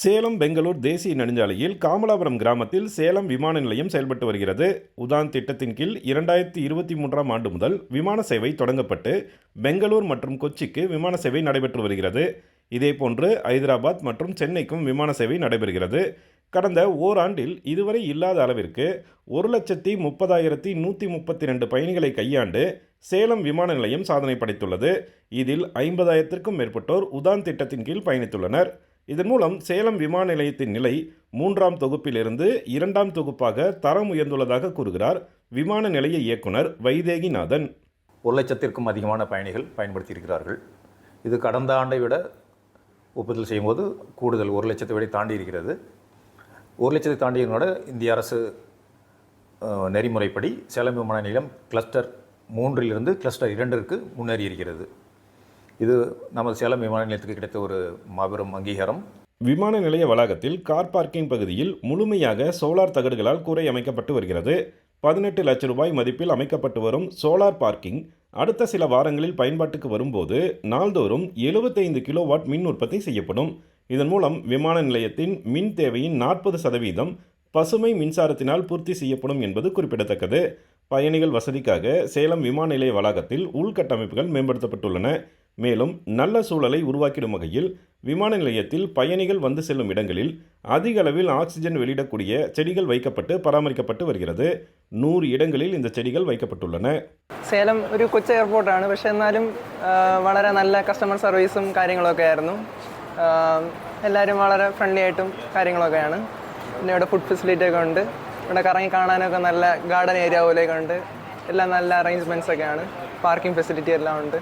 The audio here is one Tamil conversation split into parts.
சேலம் பெங்களூர் தேசிய நெடுஞ்சாலையில் காமலாபுரம் கிராமத்தில் சேலம் விமான நிலையம் செயல்பட்டு வருகிறது. உதான் திட்டத்தின் கீழ் இரண்டாயிரத்தி இருபத்தி மூன்றாம் ஆண்டு முதல் விமான சேவை தொடங்கப்பட்டு பெங்களூர் மற்றும் கொச்சிக்கு விமான சேவை நடைபெற்று வருகிறது. இதேபோன்று ஐதராபாத் மற்றும் சென்னைக்கும் விமான சேவை நடைபெறுகிறது. கடந்த ஓராண்டில் இதுவரை இல்லாத அளவிற்கு ஒரு லட்சத்தி முப்பதாயிரத்தி நூற்றி முப்பத்தி ரெண்டு பயணிகளை கையாண்டு சேலம் விமான நிலையம் சாதனை படைத்துள்ளது. இதில் ஐம்பதாயிரத்திற்கும் மேற்பட்டோர் உதான் திட்டத்தின் கீழ் பயணித்துள்ளனர். இதன் மூலம் சேலம் விமான நிலையத்தின் நிலை மூன்றாம் தொகுப்பிலிருந்து இரண்டாம் தொகுப்பாக தரம் உயர்ந்துள்ளதாக கூறுகிறார் விமான நிலைய இயக்குனர் வைதேகிநாதன். ஒரு லட்சத்திற்கும் அதிகமான பயணிகள் பயன்படுத்தியிருக்கிறார்கள். இது கடந்த ஆண்டை விட ஒப்புதல் செய்யும்போது கூடுதல் ஒரு லட்சத்தை விட தாண்டி இருக்கிறது ஒரு லட்சத்தை தாண்டியதோட இந்திய அரசு நெறிமுறைப்படி சேலம் விமான நிலையம் கிளஸ்டர் மூன்றிலிருந்து கிளஸ்டர் இரண்டிற்கு முன்னேறி இருக்கிறது இது நமது சேலம் விமான நிலையத்துக்கு கிடைத்த ஒரு மாபெரும் அங்கீகாரம். விமான நிலைய வளாகத்தில் கார் பார்க்கிங் பகுதியில் முழுமையாக சோலார் தகடுகளால் கூரை அமைக்கப்பட்டு வருகிறது. பதினெட்டு லட்சம் ரூபாய் மதிப்பில் அமைக்கப்பட்டு வரும் சோலார் பார்க்கிங் அடுத்த சில வாரங்களில் பயன்பாட்டுக்கு வரும்போது நாள்தோறும் 75 கிலோவாட் மின் உற்பத்தி செய்யப்படும். இதன் மூலம் விமான நிலையத்தின் மின் தேவையின் நாற்பது சதவீதம் பசுமை மின்சாரத்தினால் பூர்த்தி செய்யப்படும் என்பது குறிப்பிடத்தக்கது. பயணிகள் வசதிக்காக சேலம் விமான நிலைய வளாகத்தில் உள்கட்டமைப்புகள் மேம்படுத்தப்பட்டுள்ளன. மேலும் நல்ல சூழலை உருவாக்கிடும் வகையில் விமான நிலையத்தில் பயணிகள் வந்து செல்லும் இடங்களில் அதிக அளவில் ஆக்சிஜன் வெளியிடக்கூடிய செடிகள் வைக்கப்பட்டு பராமரிக்கப்பட்டு வருகிறது நூறு இடங்களில் இந்த செடிகள் வைக்கப்பட்டுள்ளன സേലം ഒരു കൊച്ചു എയർപോർട്ടാണ് പക്ഷെ എന്നാലും ആ, വളരെ നല്ല കസ്റ്റമർ സർവീസും കാര്യങ്ങളൊക്കെ ആയിരുന്നു ആ, എല്ലാവരും വളരെ ഫ്രണ്ട്ലി ആയിട്ടും കാര്യങ്ങളൊക്കെയാണ് പിന്നെ ഇവിടെ ഫുഡ് ഫെസിലിറ്റി ഒക്കെ ഉണ്ട് ഇവിടെ കറങ്ങി കാണാനൊക്കെ നല്ല ഗാർഡൻ ഏരിയ പോലെയൊക്കെ ഉണ്ട് എല്ലാം നല്ല അറേഞ്ച്മെൻറ്റ്സ് ഒക്കെയാണ് പാർക്കിംഗ് ഫെസിലിറ്റി എല്ലാം ഉണ്ട്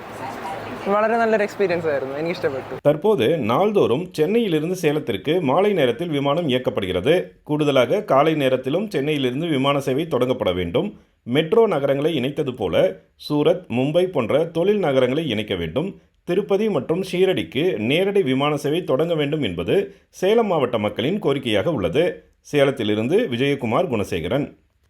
വളരെ നല്ലൊരു എക്സ്പീരിയൻസ് ആയിരുന്നു എനിക്കിഷ്ടപ്പെട്ടു தற்போது நாள்தோறும் சென்னையிலிருந்து சேலத்திற்கு மாலை நேரத்தில் விமானம் இயக்கப்படுகிறது கூடுதலாக காலை நேரத்திலும் சென்னையிலிருந்து விமான சேவை தொடங்கப்பட வேண்டும் மெட்ரோ நகரங்களை இணைத்தது போல சூரத் மும்பை போன்ற தொழில் நகரங்களை இணைக்க வேண்டும் திருப்பதி மற்றும் ஷீரடிக்கு நேரடி விமான சேவை தொடங்க வேண்டும் என்பது சேலம் மாவட்ட மக்களின் கோரிக்கையாக உள்ளது சேலத்திலிருந்து விஜயகுமார் குணசேகரன்